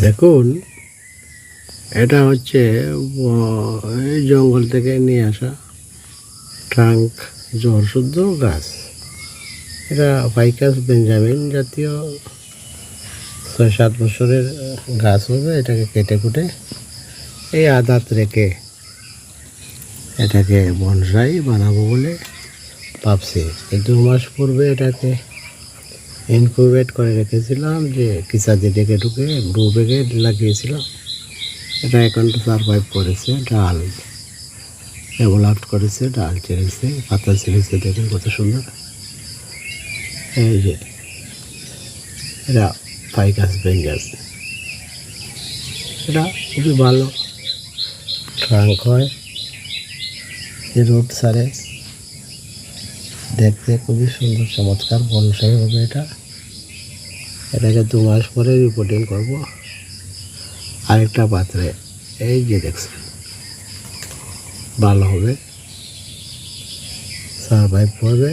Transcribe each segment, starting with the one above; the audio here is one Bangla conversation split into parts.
দেখুন, এটা হচ্ছে এই জঙ্গল থেকে নিয়ে আসা ট্রাঙ্ক জ্বর শুদ্ধ গাছ। এটা ফাইকাস বেঞ্জামিন জাতীয় ছয় সাত বছরের গাছ হবে, এটাকে কেটে কুটে এই আদাত রেখে এটাকে বনসাই বানাবো বলে ভাবছি। এই দু মাস পূর্বে এটাকে ইনকিউবেট করে রেখেছিলাম যে কিসাদি ডেকে ঢুকে গ্রু বেগে লাগিয়েছিলাম এটা এখন সারভাইভ করেছে ডাল। ডেভেলপ করেছে, ডাল ছেড়েছে, পাতা ছেড়েছে, দেখুন কত সুন্দর। এই যে, এটা ফাইকাস বেঞ্জাস এটা খুবই ভালো। ট্রাঙ্ক হয় রোড সারে। দেখতে খুবই সুন্দর, চমৎকার বনসাই হবে এটা। এটাকে দু মাস পরে রিপোর্টিং করব। আরেকটা পাত্রে, এই যে দেখছেন, ভালো হবে। সারভাইভ করবে।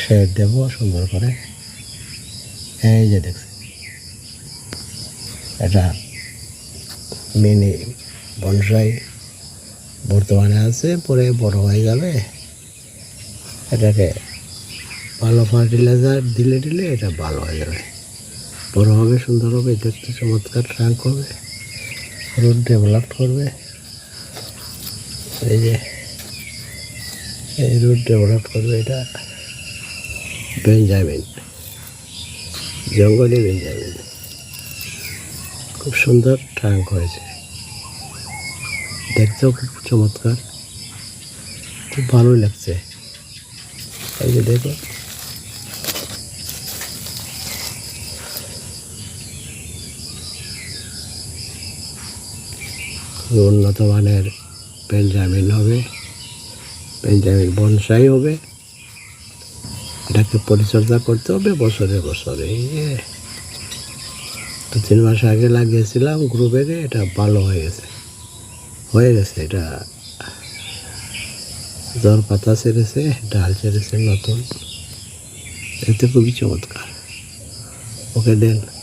শেড দেব সুন্দর করে। এই যে দেখছেন, এটা মিনি বনসাই বর্তমানে আছে, পরে বড় হয়ে যাবে। এটাকে ভালো ফার্টিলাইজার দিলে দিলে এটা ভালো হয়ে যাবে। বড় হবে, সুন্দর হবে, দেখতে চমৎকার ট্রাঙ্ক হবে রোড ডেভেলপ করবে। এই যে, এই রোড ডেভেলপ করবে এটা বেঞ্জামিন জঙ্গলি বেঞ্জামিন খুব সুন্দর ট্রাঙ্ক হয়েছে। দেখতেও খুব চমৎকার, খুব ভালোই লাগছে। এই যে দেখো। উন্নত মানের পেঞ্জামিন হবে। বেঞ্জামিন বনসাই হবে। এটাকে পরিচর্যা করতে হবে বছরে বছরে। দু তিন মাস আগে লাগিয়েছিলাম গ্রুপে এটা ভালো হয়ে গেছে। হয়ে গেছে, এটা জ্বর পাতা ছেড়েছে ডাল ছেড়েছে নতুন। এতে খুবই চমৎকার। ওকে দেন।